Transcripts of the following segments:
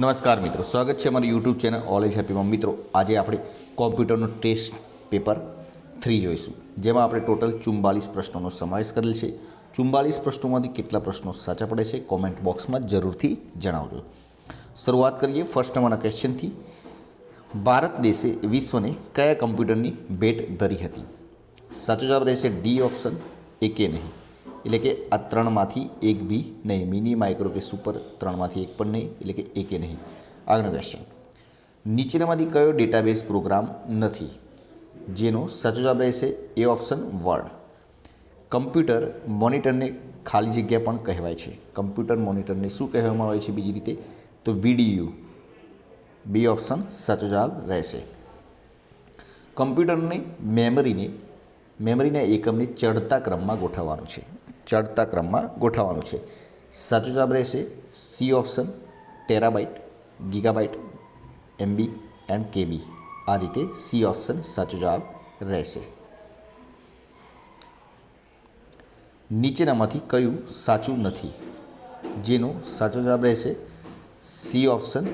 નમસ્કાર મિત્રો, સ્વાગત છે અમારી યુટ્યુબ ચેનલ ઓલેજ હેપીમાં મિત્રો, આજે આપણે કોમ્પ્યુટરનું ટેસ્ટ પેપર થ્રી જોઈશું, જેમાં આપણે ટોટલ ચુમ્બાલીસ પ્રશ્નોનો સમાવેશ કરેલ છે. ચુમ્બાલીસ પ્રશ્નોમાંથી કેટલા પ્રશ્નો સાચા પડે છે કોમેન્ટ બોક્સમાં જરૂરથી જણાવજો. શરૂઆત કરીએ ફર્સ્ટ નંબરના ક્વેશ્ચનથી ભારત દેશે વિશ્વને કયા કમ્પ્યુટરની ભેટ ધરી હતી? સાચો જવાબ રહેશે ડી ઓપ્શન એકે નહીં. એટલે કે આ ત્રણમાંથી એક બી નહીં, મિની માઇક્રો કે સુપર ત્રણમાંથી એક પણ નહીં, એટલે કે એકે નહીં. આગળનો ક્વેશ્ચન નીચેનામાંથી કયો ડેટાબેઝ પ્રોગ્રામ નથી? જેનો સાચો જવાબ રહેશે એ ઓપ્શન વર્ડ કમ્પ્યુટર મોનિટરને ખાલી જગ્યા પણ કહેવાય છે. કમ્પ્યુટર મોનિટરને શું કહેવામાં આવે છે બીજી રીતે? તો વીડીયુ બી ઓપ્શન સાચો જવાબ રહેશે. કમ્પ્યુટરની મેમરીને મેમરીના એકમને ચડતા ક્રમમાં ગોઠવવાનું છે. ચડતા ક્રમમાં ગોઠવવાનું છે. સાચો જવાબ રહેશે C option terabyte gigabyte MB and KB આ રીતે સી ઓપ્શન સાચો જવાબ રહેશે. નીચેનામાંથી કયું સાચું નથી? જેનો સાચો જવાબ રહેશે સી ઓપ્શન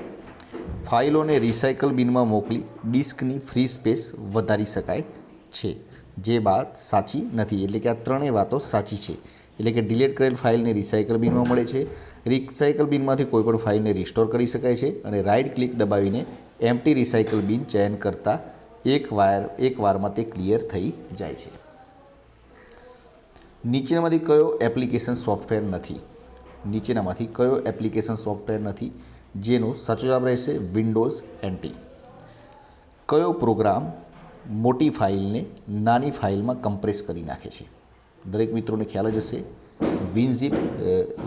ફાઇલોને રિસાયકલ બિનમાં મોકલી ડિસ્કની ફ્રી સ્પેસ વધારી શકાય છે. જે વાત સાચી નથી, એટલે કે આ ત્રણેય વાતો સાચી છે. એટલે કે ડિલીટ કરેલ ફાઇલને રિસાયકલ બિનમાં મળે છે. રિસાયકલ બિનમાંથી કોઈપણ ફાઇલને રિસ્ટોર કરી શકાય છે અને રાઇટ ક્લિક દબાવીને એમટી રિસાયકલ બિન ચયન કરતાં એક વાયર એક વારમાં તે ક્લિયર થઈ જાય છે. નીચેનામાંથી કયો એપ્લિકેશન સોફ્ટવેર નથી? નીચેનામાંથી કયો એપ્લિકેશન સોફ્ટવેર નથી? જેનો સાચો જવાબ રહેશે વિન્ડોઝ એન્ટી કયો પ્રોગ્રામ મોટી ફાઇલને નાની ફાઇલમાં કમ્પ્રેસ કરી નાખે છે? દરેક મિત્રોને ખ્યાલ જ હશે. વિનઝીપ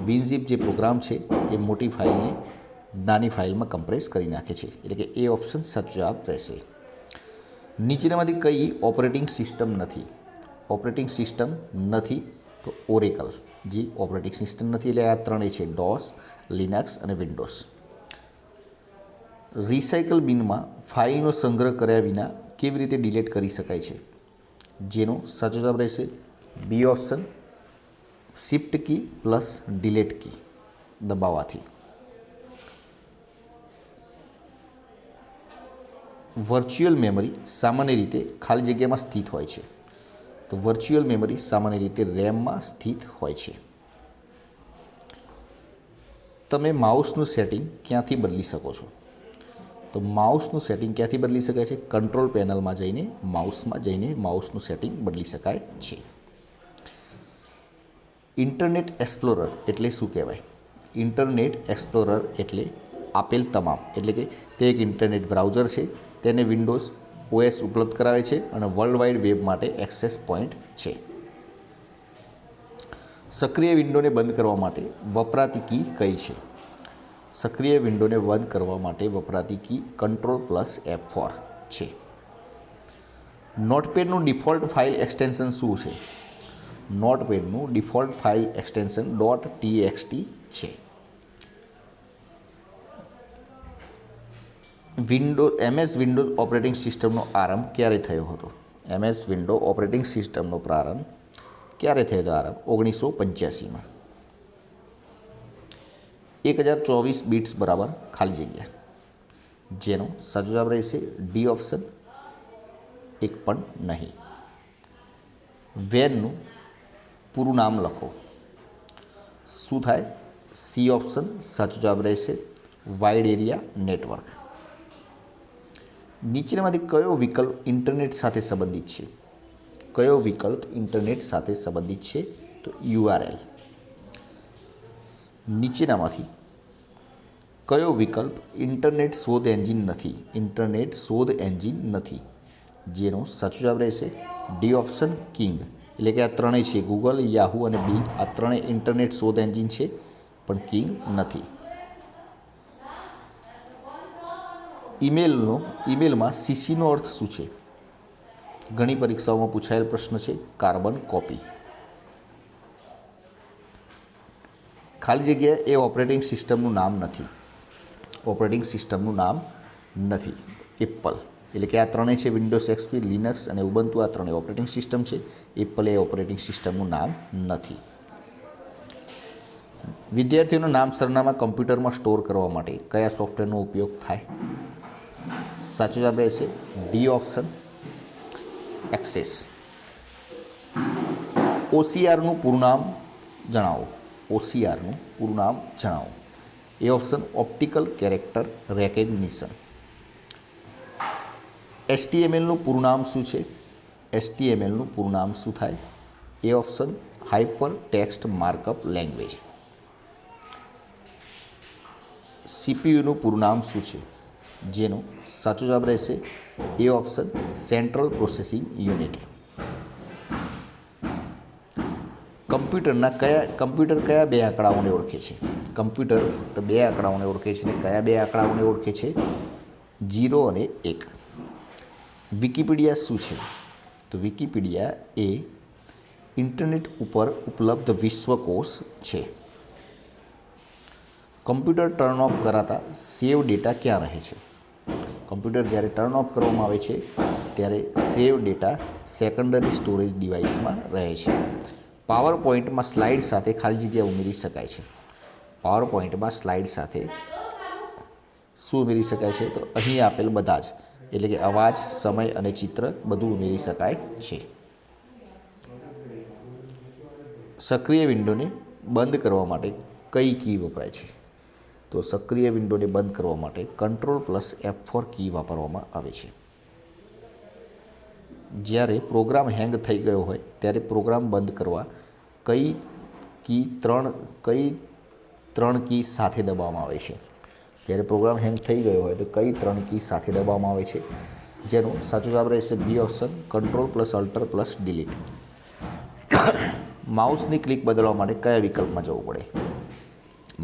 વિનઝીપ જે પ્રોગ્રામ છે, એ મોટી ફાઇલને નાની ફાઇલમાં કમ્પ્રેસ કરી નાખે છે. એટલે કે એ ઓપ્શન સાચો જવાબ રહેશે. નીચેનામાંથી કઈ ઓપરેટિંગ સિસ્ટમ નથી. ઓપરેટિંગ સિસ્ટમ નથી તો ઓરેકલ. જે, ઓપરેટિંગ સિસ્ટમ નથી એટલે આ ત્રણેય છે, ડોસ, લિનક્સ અને વિન્ડોઝ. રિસાયકલ બિનમાં ફાઇલનો સંગ્રહ કર્યા વિના કેવી રીતે ડિલીટ કરી શકાય છે? જેનો સાચો જવાબ રહેશે B option shift key plus delete key દબાવવાથી વર્ચ્યુઅલ મેમરી સામાન્ય રીતે ખાલી જગ્યામાં સ્થિત હોય છે. તો વર્ચ્યુઅલ મેમરી સામાન્ય રીતે રેમમાં સ્થિત હોય છે. તમે માઉસનું સેટિંગ ક્યાંથી બદલી શકો છો? તો માઉસનું સેટિંગ ક્યાંથી બદલી શકાય છે? કંટ્રોલ પેનલમાં જઈને, માઉસમાં જઈને માઉસનું સેટિંગ બદલી શકાય છે. ઇન્ટરનેટ એક્સપ્લોરર એટલે શું કહેવાય? ઇન્ટરનેટ એક્સપ્લોરર એટલે આપેલ તમામ. એટલે કે તે એક ઇન્ટરનેટ બ્રાઉઝર છે, તેને વિન્ડોઝ ઓએસ ઉપલબ્ધ કરાવે છે અને વર્લ્ડ વાઇડ વેબ માટે એક્સેસ પોઈન્ટ છે. સક્રિય વિન્ડોને બંધ કરવા માટે વપરાતી કી કઈ છે? સક્રિય વિન્ડોને બંધ કરવા માટે વપરાતી key control plus F four છે. નોટપેડનું ડિફોલ્ટ ફાઇલ એક્સટેન્શન શું છે? નોટપેડનું default file extension dot TXT છે. વિન્ડો, એમએસ વિન્ડો ઓપરેટિંગ સિસ્ટમનો આરંભ ક્યારે થયો હતો? એમએસ વિન્ડો ઓપરેટિંગ સિસ્ટમનો પ્રારંભ ક્યારે થયો હતો? આરંભ ઓગણીસો પંચ્યાસીમાં. એક હજાર ચોવીસ બીટ્સ બરાબર ખાલી જગ્યા. જેનો સાચો જવાબ રહેશે ડી ઓપ્શન, એક પણ નહીં. વેનનું પૂરું નામ લખો. શું થાય? સી ઓપ્શન સાચો જવાબ રહેશે વાઇડ એરિયા નેટવર્ક. નીચેનામાંથી કયો વિકલ્પ ઇન્ટરનેટ સાથે સંબંધિત છે? કયો વિકલ્પ ઇન્ટરનેટ સાથે સંબંધિત છે? તો યુઆરએલ. નીચેનામાંથી કયો વિકલ્પ ઇન્ટરનેટ શોધ એન્જિન નથી? ઇન્ટરનેટ શોધ એન્જિન નથી. જેનો સાચો જવાબ રહેશે ડી ઓપ્શન કિંગ. એટલે કે આ ત્રણેય છે ગૂગલ યાહુ અને બિંગ આ ત્રણેય ઇન્ટરનેટ શોધ એન્જિન છે, પણ કિંગ નથી. ઈમેલનો ઈમેલમાં સીસીનો અર્થ શું છે? ઘણી પરીક્ષાઓમાં પૂછાયેલ પ્રશ્ન છે કાર્બન કોપી ખાલી જગ્યાએ એ ઓપરેટિંગ સિસ્ટમનું નામ નથી. ઓપરેટિંગ સિસ્ટમનું નામ નથી. એપલ એટલે કે આ ત્રણેય છે વિન્ડોઝ એક્સપી લિનક્સ અને ઉબંતુ આ ત્રણેય ઓપરેટિંગ સિસ્ટમ છે. એપલ એ ઓપરેટિંગ સિસ્ટમનું નામ નથી. વિદ્યાર્થીઓનું નામ સરનામા કમ્પ્યુટરમાં સ્ટોર કરવા માટે કયા સોફ્ટવેરનો ઉપયોગ થાય? સાચો જવાબ રહેશે ડી ઓપ્શન એક્સેસ ઓસીઆરનું પૂરું નામ જણાવો. ઓસીઆરનું પૂરું નામ જણાવો. A option optical character recognition એસટીએમએલનું પૂરું નામ શું છે? એસટીએમએલનું પૂરું નામ શું થાય? A option hypertext markup language સીપીયુનું પૂરું નામ શું છે? જેનો સાચો જવાબ રહેશે A option central processing unit કમ્પ્યુટરના કયા, કમ્પ્યુટર કયા બે આંકડાઓને ઓળખે છે? કમ્પ્યુટર ફક્ત બે આંકડાઓને ઓળખે છે અને કયા બે આંકડાઓને ઓળખે છે? જીરો અને એક. વિકિપીડિયા શું છે? તો વિકિપીડિયા એ ઇન્ટરનેટ ઉપર ઉપલબ્ધ વિશ્વકોશ છે. કમ્પ્યુટર ટર્ન ઓફ કરાતા સેવ ડેટા ક્યાં રહે છે? કમ્પ્યુટર જ્યારે ટર્ન ઓફ કરવામાં આવે છે, ત્યારે સેવ ડેટા સેકન્ડરી સ્ટોરેજ ડિવાઇસમાં રહે છે. પાવર પોઈન્ટમાં સ્લાઇડ સાથે ખાલી જગ્યા ઉમેરી શકાય છે. પાવર પોઈન્ટમાં સ્લાઇડ સાથે શું ઉમેરી શકાય છે? તો અહીં આપેલ બધા જ એટલે કે અવાજ, સમય અને ચિત્ર બધું ઉમેરી શકાય છે. સક્રિય વિન્ડોને બંધ કરવા માટે કઈ કી વપરાય છે? તો સક્રિય વિન્ડોને બંધ કરવા માટે control plus F four key વાપરવામાં આવે છે. જ્યારે પ્રોગ્રામ હેંગ થઈ ગયો હોય, ત્યારે પ્રોગ્રામ બંધ કરવા કઈ કી ત્રણ, કઈ ત્રણ કી સાથે દબાવવામાં આવે છે? જ્યારે પ્રોગ્રામ હેંગ થઈ ગયો હોય તો કઈ ત્રણ કી સાથે દબાવવામાં આવે છે? જેનો સાચો જવાબ રહેશે B option control plus alter plus delete માઉસની click બદલવા માટે કયા વિકલ્પમાં જવું પડે?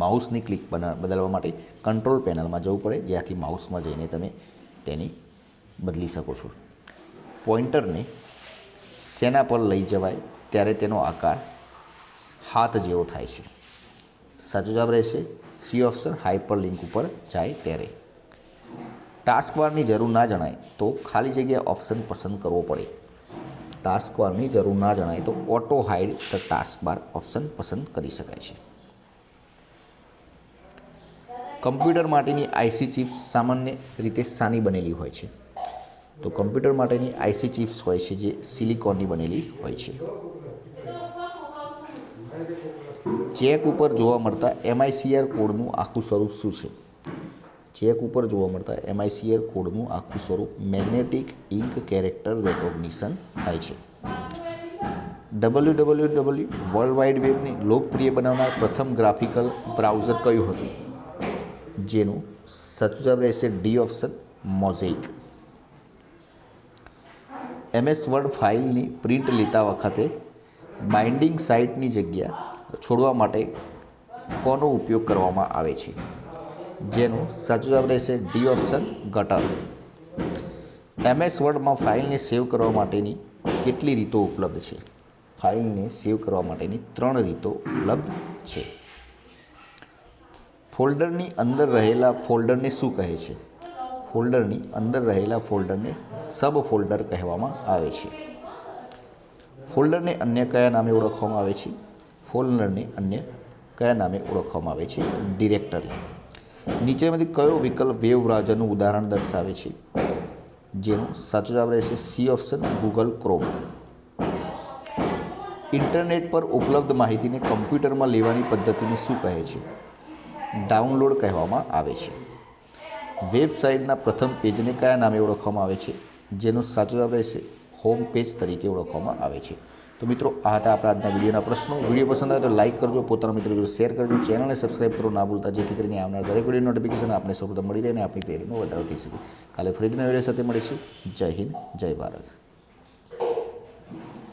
માઉસની ક્લિક બદલવા માટે કંટ્રોલ પેનલમાં જવું પડે, જ્યાંથી માઉસમાં જઈને તમે તેની બદલી શકો છો. પોઇન્ટરને શેના પર લઈ જવાય, ત્યારે તેનો આકાર હાથ જેવો થાય છે. સાચો જવાબ રહેશે સી ઓપ્શન હાઇપર લિંક ઉપર જાય ત્યારે. ટાસ્ક બારની જરૂર ના જણાય તો ખાલી જગ્યા ઓપ્શન પસંદ કરવો પડે. ટાસ્ક બારની જરૂર ના જણાય તો auto hide the taskbar option પસંદ કરી શકાય છે. કમ્પ્યુટર માટેની આઈસી ચિપ્સ સામાન્ય રીતે સાની બનેલી હોય છે. તો કમ્પ્યુટર માટેની આઈસી ચિપ્સ હોય છે જે સિલિકોનની બનેલી હોય છે. ચેક ઉપર જોવા મળતા એમઆઈસીઆર કોડનું આખું સ્વરૂપ શું છે? ચેક ઉપર જોવા મળતા એમઆઈસીઆર કોડનું આખું સ્વરૂપ મેગ્નેટિક ઇન્ક કેરેક્ટર રેકોગ્નિશન થાય છે. W W W world wide વેબને લોકપ્રિય બનાવનાર પ્રથમ ગ્રાફિકલ બ્રાઉઝર કયું હતું? જેનું સાચું જવાબ રહેશે D option Mosaic. MS Word ફાઇલની print લેતા વખતે બાઇન્ડિંગ સાઇટની જગ્યા છોડવા માટે કોનો ઉપયોગ કરવામાં આવે છે? જેનો સાચો જવાબ રહેશે ડી ઓપ્શન ગટર. એમએસ વર્ડમાં ફાઇલને સેવ કરવા માટેની કેટલી રીતો ઉપલબ્ધ છે? ફાઇલને સેવ કરવા માટેની ત્રણ રીતો ઉપલબ્ધ છે. ફોલ્ડરની અંદર રહેલા ફોલ્ડરને શું કહે છે? ફોલ્ડરની અંદર રહેલા ફોલ્ડરને સબ ફોલ્ડર કહેવામાં આવે છે. ફોલ્ડરને અન્ય કયા નામે ઓળખવામાં આવે છે? ફોલ્ડરને અન્ય કયા નામે ઓળખવામાં આવે છે? ડિરેક્ટરી. નીચેમાંથી કયો વિકલ્પ વેવ બ્રાઉઝરનું ઉદાહરણ દર્શાવે છે? જેનો સાચો જવાબ રહેશે C option Google Chrome. Internet પર ઉપલબ્ધ માહિતીને કમ્પ્યુટરમાં લેવાની પદ્ધતિને શું કહે છે? ડાઉનલોડ કહેવામાં આવે છે. વેબસાઇટના પ્રથમ પેજને કયા નામે ઓળખવામાં આવે છે? જેનો સાચો જવાબ રહેશે હોમ પેજ તરીકે ઓળખવામાં આવે છે. તો મિત્રો, આ હતા આપણા આજના વિડીયોના પ્રશ્નો. વીડિયો પસંદ આવે તો લાઇક કરજો, પોતાના મિત્રો જોડે શેર કરજો ચેનલને સબસ્ક્રાઇબ કરો ના ભૂલતા, જેથી કરીને આવનાર દરેક વીડિયો નોટિફિકેશન આપને સૌપ્રથમ મળી રહે અને આપણી તૈયારીમાં વધારો થઈ શકે. કાલે ફરીથી નવા સાથે મળીશું. જય હિન્દ, જય ભારત.